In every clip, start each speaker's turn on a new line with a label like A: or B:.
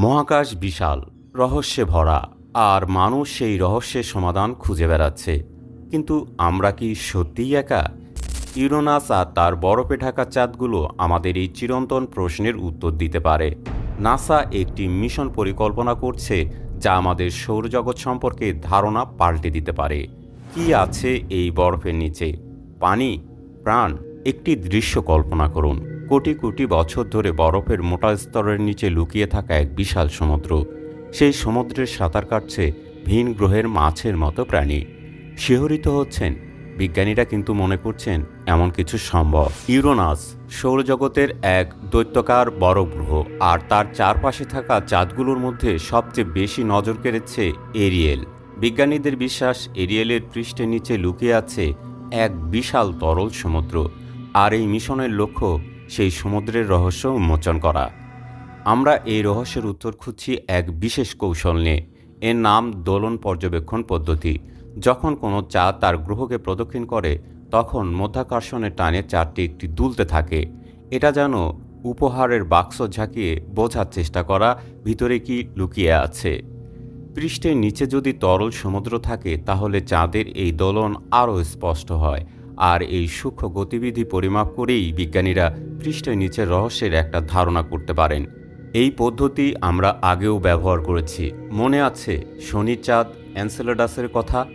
A: মহাকাশ বিশাল, রহস্যে ভরা, আর মানুষ সেই রহস্যের সমাধান খুঁজে বেড়াচ্ছে। কিন্তু আমরা কি সত্যিই একা? ইউরোনাস আর তার বরফে ঢাকা চাঁদগুলো আমাদের এই চিরন্তন প্রশ্নের উত্তর দিতে পারে। নাসা একটি মিশন পরিকল্পনা করছে যা আমাদের সৌরজগৎ সম্পর্কে ধারণা পাল্টে দিতে পারে। কি আছে এই বরফের নিচে? পানি, প্রাণ, একটি দৃশ্য কল্পনা করুন। কোটি কোটি বছর ধরে বরফের মোটা স্তরের নিচে লুকিয়ে থাকা এক বিশাল সমুদ্র। সেই সমুদ্রের সাঁতার কাটছে ভিন গ্রহের মাছের মতো প্রাণী। শিহরিত হচ্ছেন। বিজ্ঞানীরা কিন্তু মনে করছেন এমন কিছু সম্ভব। ইউরোনাস সৌরজগতের এক দৈত্যকার বড় গ্রহ আর তার চারপাশে থাকা চাঁদগুলোর মধ্যে সবচেয়ে বেশি নজর কেড়েছে এরিয়েল। বিজ্ঞানীদের বিশ্বাস এরিয়েলের পৃষ্ঠের নিচে লুকিয়ে আছে এক বিশাল তরল সমুদ্র, আর এই মিশনের লক্ষ্য সেই সমুদ্রের রহস্য উন্মোচন করা। আমরা এই রহস্যের উত্তর খুঁজছি এক বিশেষ কৌশল নিয়ে। এর নাম দোলন পর্যবেক্ষণ পদ্ধতি। যখন কোনো চাঁদ তার গ্রহকে প্রদক্ষিণ করে, তখন মধ্যাকর্ষণের টানে চাঁদটি একটি দুলতে থাকে। এটা যেন উপহারের বাক্স ঝাঁকিয়ে বোঝার চেষ্টা করা ভিতরে কি লুকিয়ে আছে। পৃষ্ঠের নিচে যদি তরল সমুদ্র থাকে, তাহলে চাঁদের এই দোলন আরও স্পষ্ট হয়। আর এই সূক্ষ্ম গতিবিধি পরিমাপ করেই বিজ্ঞানীরা পৃষ্ঠের নিচের রহস্যের একটা ধারণা করতে পারেন। এই পদ্ধতি আমরা আগেও ব্যবহার করেছি। মনে আছে শনি চাঁদ অ্যান্সেলাডাসের কথা?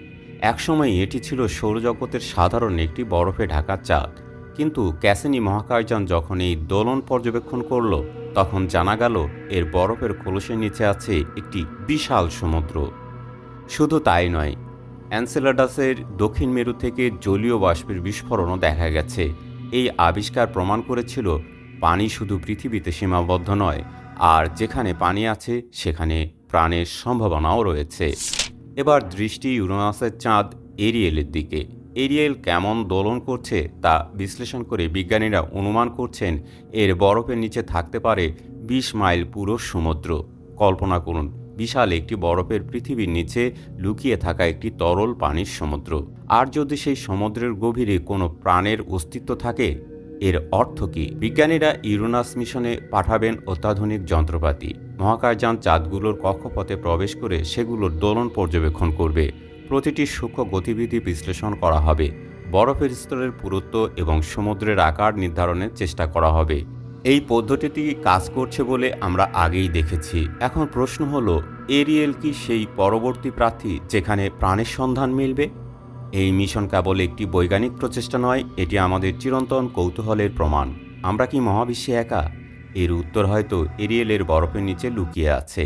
A: একসময় এটি ছিল সৌরজগতের সাধারণ একটি বরফে ঢাকা চাঁদ। কিন্তু ক্যাসিনি মহাকাশযান যখন এই দোলন পর্যবেক্ষণ করল, তখন জানা গেল এর বরফের কলসের নিচে আছে একটি বিশাল সমুদ্র। শুধু তাই নয় অ্যান্সেলাডাসের দক্ষিণ মেরু থেকে জলীয় বাষ্পের বিস্ফোরণও দেখা গেছে। এই আবিষ্কার প্রমাণ করেছিল পানি শুধু পৃথিবীতে সীমাবদ্ধ নয়, আর যেখানে পানি আছে, সেখানে প্রাণের সম্ভাবনাও রয়েছে। এবার দৃষ্টি ইউরোনাসের চাঁদ এরিয়েলের দিকে। এরিয়েল কেমন দোলন করছে তা বিশ্লেষণ করে বিজ্ঞানীরা অনুমান করছেন, এর বরফের নিচে থাকতে পারে বিশ মাইল পুরো সমুদ্র। কল্পনা করুন বিশাল একটি বরফের পৃথিবীর নিচে লুকিয়ে থাকা একটি তরল পানির সমুদ্র। আর যদি সেই সমুদ্রের গভীরে কোনো প্রাণের অস্তিত্ব থাকে, এর অর্থ কি? বিজ্ঞানীরা ইউরোনাস মিশনে পাঠাবেন অত্যাধুনিক যন্ত্রপাতি। মহাকাশযান চাঁদগুলোর কক্ষপথে প্রবেশ করে সেগুলোর দোলন পর্যবেক্ষণ করবে। প্রতিটি সূক্ষ্ম গতিবিধি বিশ্লেষণ করা হবে। বরফের স্তরের পুরুত্ব এবং সমুদ্রের আকার নির্ধারণের চেষ্টা করা হবে। এই পদ্ধতিটি কাজ করছে বলে আমরা আগেই দেখেছি। এখন প্রশ্ন হলো, এরিয়েল কি সেই পরবর্তী প্রার্থী যেখানে প্রাণের সন্ধান মিলবে? এই মিশন কেবল একটি বৈজ্ঞানিক প্রচেষ্টা নয়, এটি আমাদের চিরন্তন কৌতূহলের প্রমাণ। আমরা কি মহাবিশ্বে একা? এর উত্তর হয়তো এরিয়েলের বরফের নিচে লুকিয়ে আছে।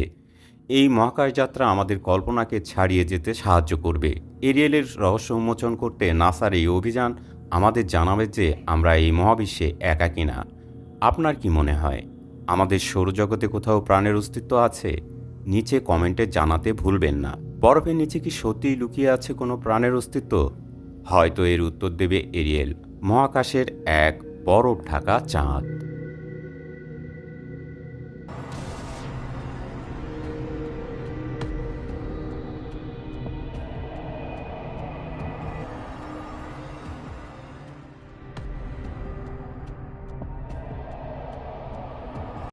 A: এই মহাকাশ যাত্রা আমাদের কল্পনাকে ছাড়িয়ে যেতে সাহায্য করবে। এরিয়েলের রহস্য উন্মোচন করতে নাসার এই অভিযান আমাদের জানাবে যে আমরা এই মহাবিশ্বে একা কিনা। আপনার কি মনে হয়? আমাদের সৌরজগতে কোথাও প্রাণের অস্তিত্ব আছে? নিচে কমেন্টে জানাতে ভুলবেন না। বরফের নিচে কি সত্যিই লুকিয়ে আছে কোনো প্রাণের অস্তিত্ব? হয়তো এর উত্তর দেবে এরিয়েল। মহাকাশের এক বরফ ঢাকা চাঁদ।